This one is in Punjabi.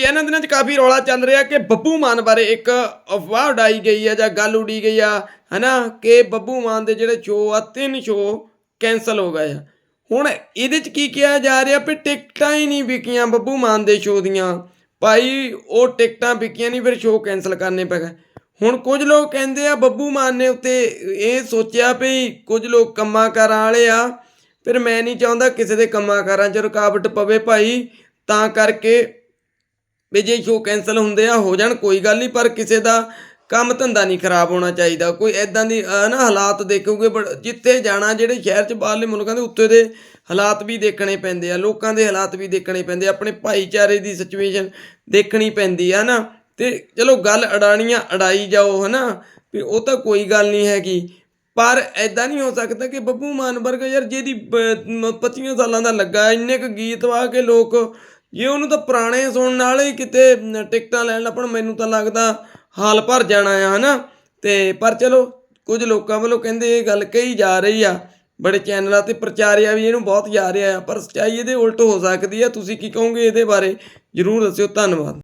ਇਹਨਾਂ ਦਿਨਾਂ 'ਚ ਕਾਫੀ ਰੌਲਾ ਚੱਲ ਰਿਹਾ ਕਿ ਬੱਬੂ ਮਾਨ ਬਾਰੇ ਇੱਕ ਅਫਵਾਹ ਉਡਾਈ ਗਈ ਹੈ ਜਾਂ ਗੱਲ ਉਡੀ ਗਈ ਆ, ਹਨਾ, ਕਿ ਬੱਬੂ ਮਾਨ ਦੇ ਜਿਹੜੇ ਸ਼ੋਅ ਆ, ਤਿੰਨ ਸ਼ੋਅ ਕੈਨਸਲ ਹੋ ਗਏ ਆ। ਹੁਣ ਇਹਦੇ 'ਚ ਕੀ ਕਿਹਾ ਜਾ ਰਿਹਾ ਵੀ ਟਿਕਟਾਂ ਹੀ ਨਹੀਂ ਵਿਕੀਆਂ ਬੱਬੂ ਮਾਨ ਦੇ ਸ਼ੋਅ ਦੀਆਂ। ਭਾਈ, ਉਹ ਟਿਕਟਾਂ ਵਿਕੀਆਂ ਨਹੀਂ, ਫਿਰ ਸ਼ੋਅ ਕੈਨਸਲ ਕਰਨੇ ਪੈ ਗਏ। ਹੁਣ ਕੁਝ ਲੋਕ ਕਹਿੰਦੇ ਆ ਬੱਬੂ ਮਾਨ ਨੇ ਉੱਤੇ ਇਹ ਸੋਚਿਆ ਵੀ ਕੁਝ ਲੋਕ ਕੰਮਾਂ ਕਾਰਾਂ ਵਾਲੇ ਆ, ਫਿਰ ਮੈਂ ਨਹੀਂ ਚਾਹੁੰਦਾ ਕਿਸੇ ਦੇ ਕੰਮਾਂ ਕਾਰਾਂ 'ਚ ਰੁਕਾਵਟ ਪਵੇ ਭਾਈ, ਤਾਂ ਕਰਕੇ ਵੀ ਜੇ ਸ਼ੋਅ ਕੈਨਸਲ ਹੁੰਦੇ ਆ ਹੋ ਜਾਣ ਕੋਈ ਗੱਲ ਨਹੀਂ ਪਰ ਕਿਸੇ ਦਾ ਕੰਮ ਧੰਦਾ ਨਹੀਂ ਖਰਾਬ ਹੋਣਾ ਚਾਹੀਦਾ। ਕੋਈ ਐਦਾਂ ਦੀ ਅਹ, ਨਾ ਹਾਲਾਤ ਦੇਖੋਗੇ ਬੜ- ਜਿੱਥੇ ਜਾਣਾ ਜਿਹੜੇ ਸ਼ਹਿਰ 'ਚ ਬਾਹਰਲੇ ਮੁਲਕਾਂ ਦੇ ਉੱਤੇ ਦੇ ਹਾਲਾਤ ਵੀ ਦੇਖਣੇ ਪੈਂਦੇ ਆ ਲੋਕਾਂ ਦੇ ਹਾਲਾਤ ਵੀ ਦੇਖਣੇ ਪੈਂਦੇ ਆ ਆਪਣੇ ਭਾਈਚਾਰੇ ਦੀ ਸਿਚੁਏਸ਼ਨ ਦੇਖਣੀ ਪੈਂਦੀ ਆ ਨਾ ਤੇ ਚਲੋ ਗੱਲ ਅਡਾਣੀਆਂ ਅਡਾਈ ਜਾਓ ਹਨਾ? ਵੀ ਉਹ ਤਾਂ ਕੋਈ ਗੱਲ ਨਹੀਂ ਹੈਗੀ। ਪਰ ਐਦਾਂ ਨਹੀਂ ਹੋ ਸਕਦਾ ਕਿ ਬੱਬੂ ਮਾਨ ਵਰਗਾ ਯਾਰ ਜਿਹਦੀ 25 ਸਾਲਾਂ ਦਾ ਲੱਗਾ ਇੰਨੇ ਕੁ ਗੀਤ ਵਾ ਕੇ ਲੋਕ ਜੇ ਉਹਨੂੰ ਤਾਂ ਪੁਰਾਣੇ ਸੁਣਨ ਨਾਲ ਹੀ ਕਿਤੇ ਟਿਕਟਾਂ ਲੈਣ ਲੱਪਣ, ਮੈਨੂੰ ਤਾਂ ਲੱਗਦਾ ਹਾਲ ਭਰ ਜਾਣਾ ਆ, ਹਨਾ? ਤੇ ਪਰ ਚਲੋ, ਕੁਝ ਲੋਕਾਂ ਵੱਲੋਂ ਕਹਿੰਦੇ ਇਹ ਗੱਲ ਕਹੀ ਜਾ ਰਹੀ ਆ। ਬੜੇ ਚੈਨਲਾਂ ਤੇ ਪ੍ਰਚਾਰਿਆ ਵੀ ਇਹਨੂੰ ਬਹੁਤ ਜਾ ਰਿਹਾ ਆ, ਪਰ ਸੱਚਾਈ ਇਹਦੇ ਉਲਟ ਹੋ ਸਕਦੀ ਆ। ਤੁਸੀਂ ਕੀ ਕਹੋਗੇ ਇਹਦੇ ਬਾਰੇ? ਜਰੂਰ ਦੱਸਿਓ। ਧੰਨਵਾਦ।